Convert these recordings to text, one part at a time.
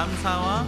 감사와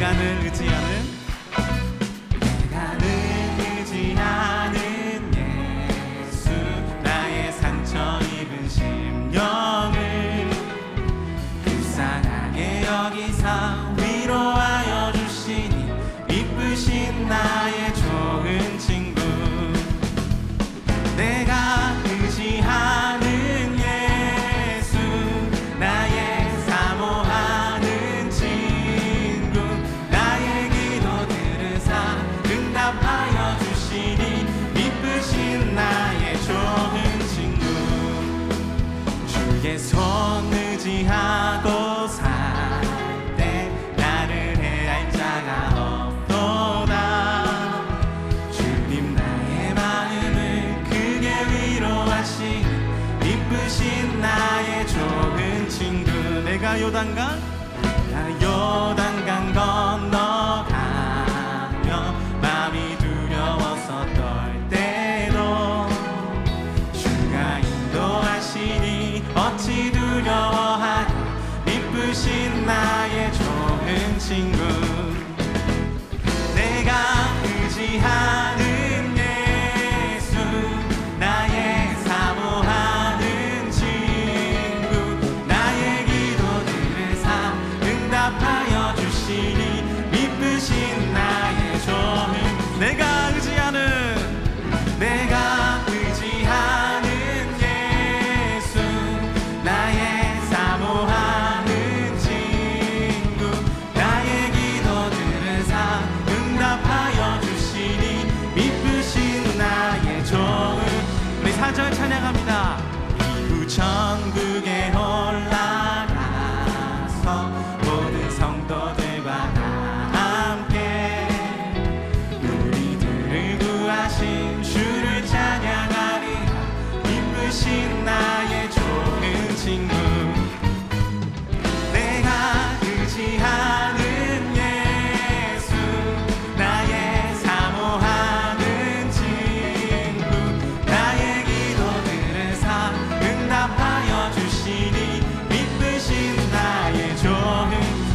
내가 늘 주의 의지하고 살 때 나를 해할 자가 없도다. 주님 나의 마음을 크게 위로하시 이쁘신 나의 좋은 친구 내가 요단강? 나 요단강 건 my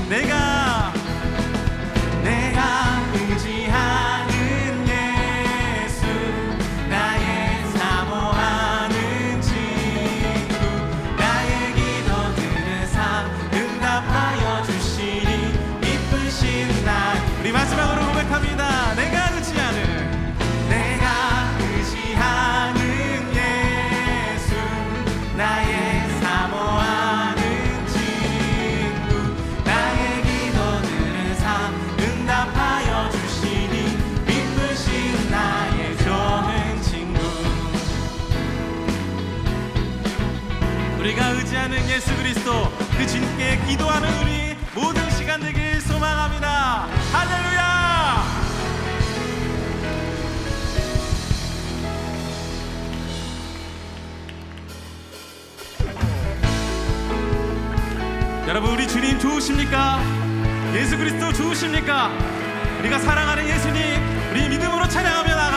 내가 그 주님께 기도하는 우리 모든 시간 되길 소망합니다. 할렐루야! 여러분 우리 주님 좋으십니까? 예수 그리스도 좋으십니까? 우리가 사랑하는 예수님 우리 믿음으로 찬양하며 나가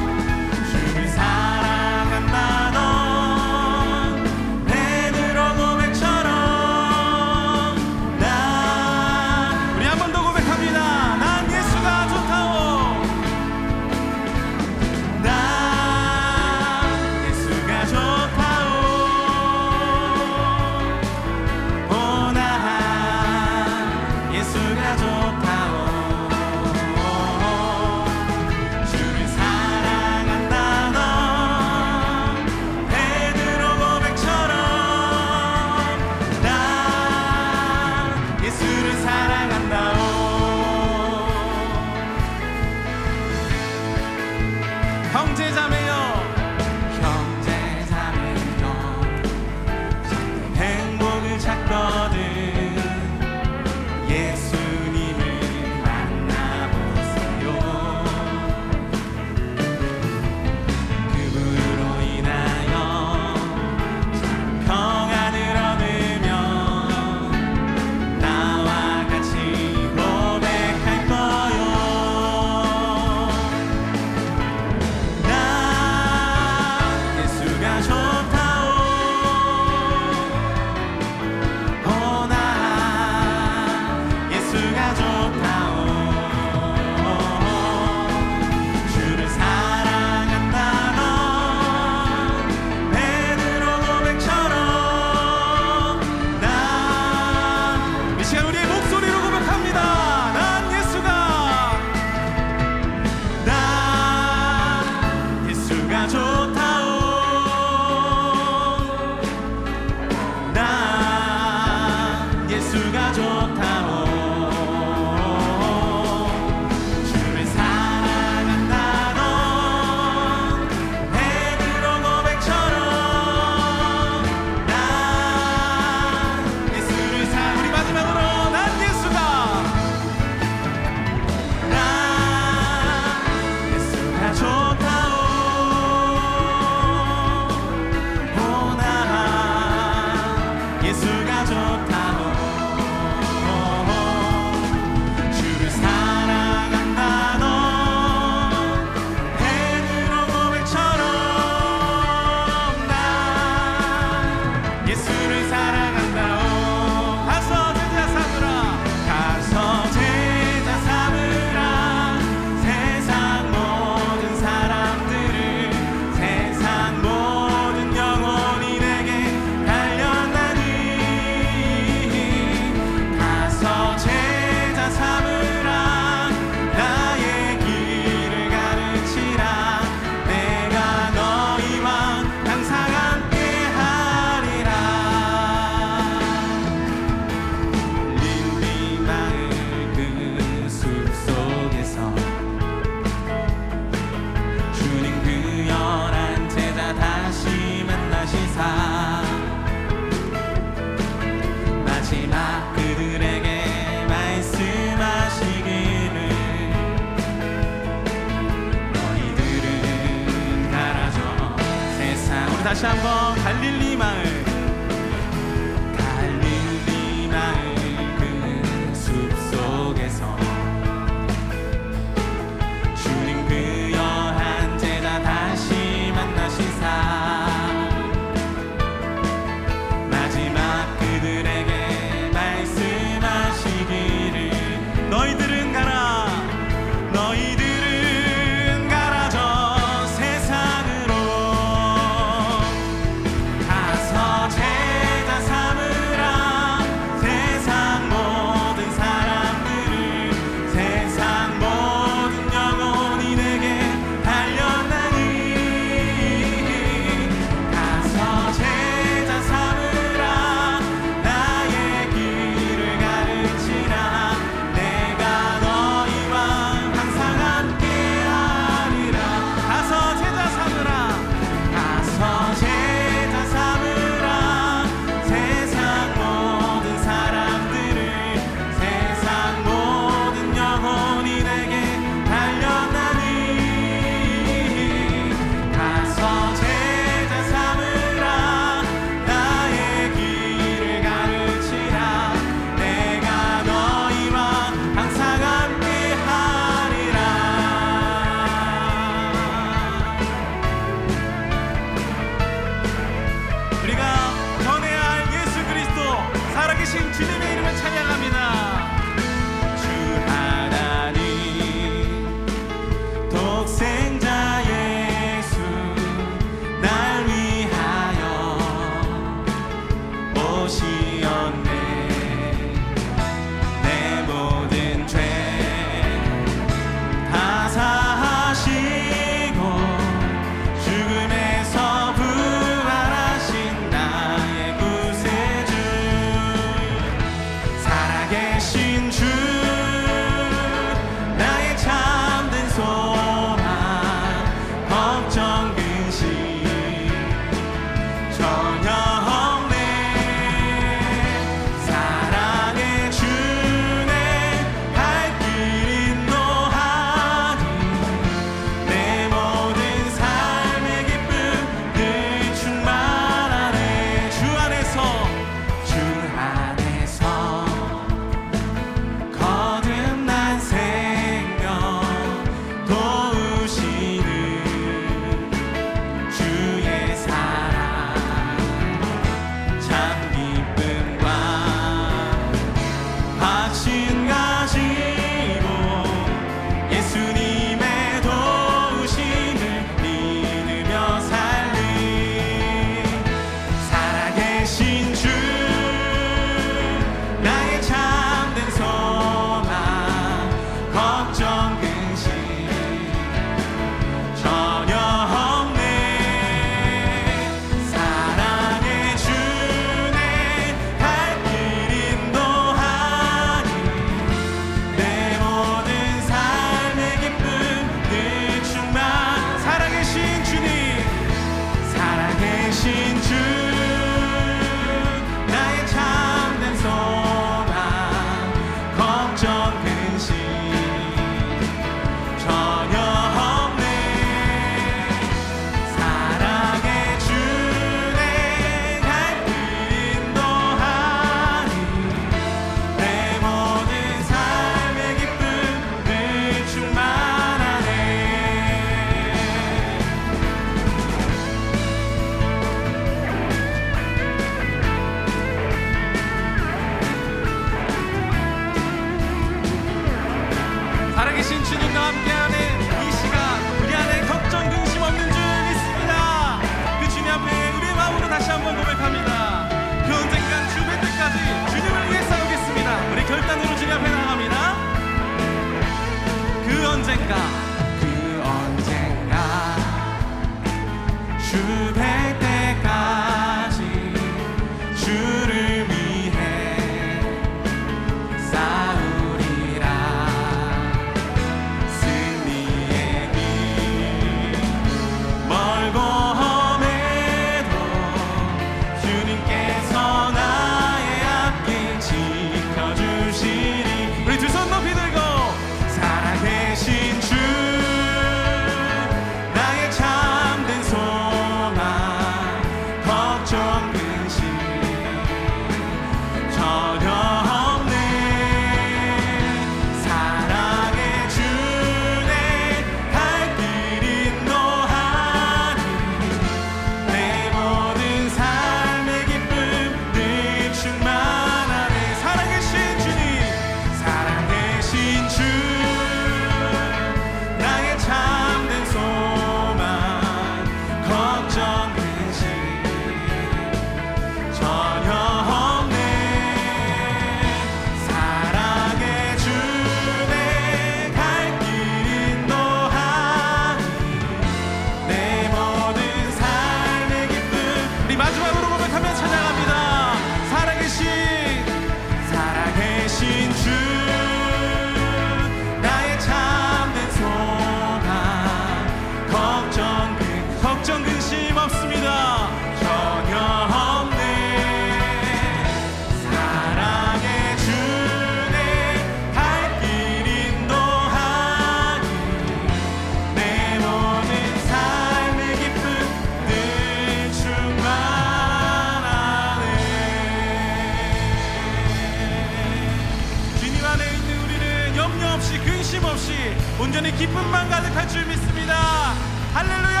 기쁨만 가득할 줄 믿습니다. 할렐루야!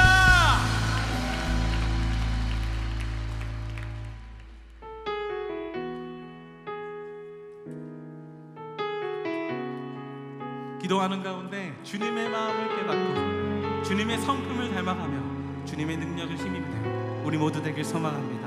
기도하는 가운데 주님의 마음을 깨닫고 주님의 성품을 닮아가며 주님의 능력을 힘입는 우리 모두 되길 소망합니다.